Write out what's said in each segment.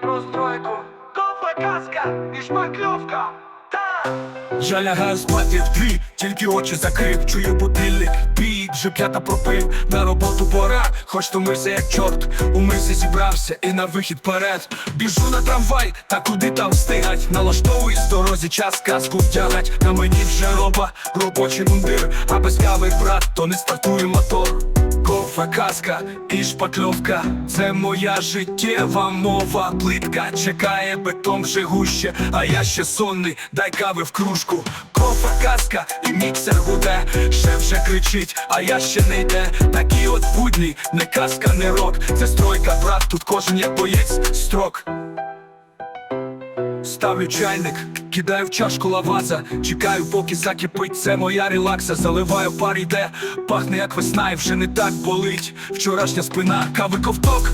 про стройку. Кофе, казка і шмакльовка Та! Я лягаю в дві, тільки очі закрив, чую будильник, бій, вже п'ята пропив, на роботу пора, хоч томився як чорт, умився, зібрався і на вихід перед. Біжу на трамвай, та куди там встигать, налаштовуюсь в дорозі, час казку втягать, на мені вже роба, робочий мундир, а без кави, брат, то не стартує мотор. Кофе, казка і шпакльовка. Це моя життєва мова Плитка. Чекає бетон вже гуще А я ще сонний, дай кави в кружку. Кофа, казка і міксер гуде. Ще вже кричить, а я ще не йде. Такі от будні, не казка, не рок. Це стройка, брат, тут кожен як боєць строк Ставлю чайник, кидаю в чашку лаваза. Чекаю, поки закипить, це моя релакса. Заливаю пар іде, пахне як весна і вже не так болить. Вчорашня спина, кави ковток.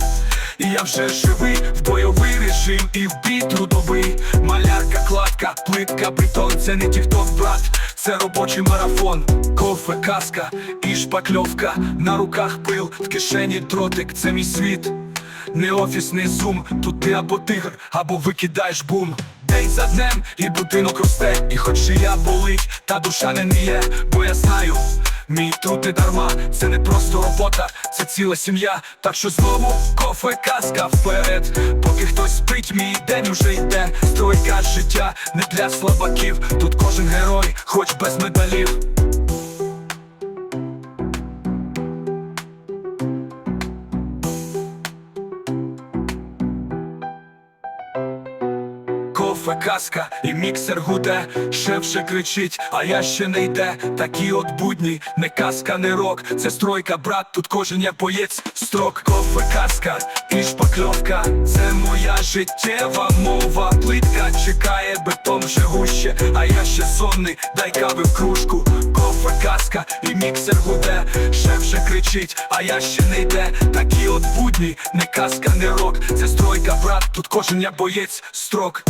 І я вже живий в бойовий режим і в бій трудовий. Малярка, кладка, плитка, бетон. Це не тікток, брат, це робочий марафон. Кофе, каска і шпакльовка. На руках пил, в кишені дротик, це мій світ не офісний зум, тут ти або тигр, або викидаєш бум. День за днем і будинок росте, і хоч я болить, та душа не ніє, бо я знаю, мій труд не дарма, це не просто робота, це ціла сім'я. Так що знову кофе, казка вперед. Поки хтось спить, мій день уже йде. Стройка життя не для слабаків. Тут кожен герой, хоч без медалів. Кофе, казка і міксер гуде, шеф вже кричить, а я ще не йде. Такі от будні, не казка, не рок. Це стройка, брат, тут кожен як боєць строк. Кофе, казка і шпакльовка. Це моя життєва мова. Плитка чекає, бетон вже гуще, а я ще сонний, дай кави в кружку. Кофе, казка і міксер гуде. Шеф вже кричить, а я ще не йде. Такі от будні, не казка, не рок. Це стройка, брат, тут кожен як боєць строк.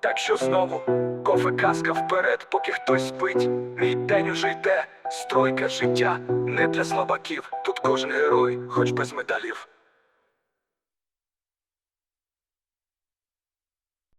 Так що знову кофе казка вперед, поки хтось спить. Мій день уже йде, стройка життя не для слабаків. Тут кожен герой, хоч без медалів.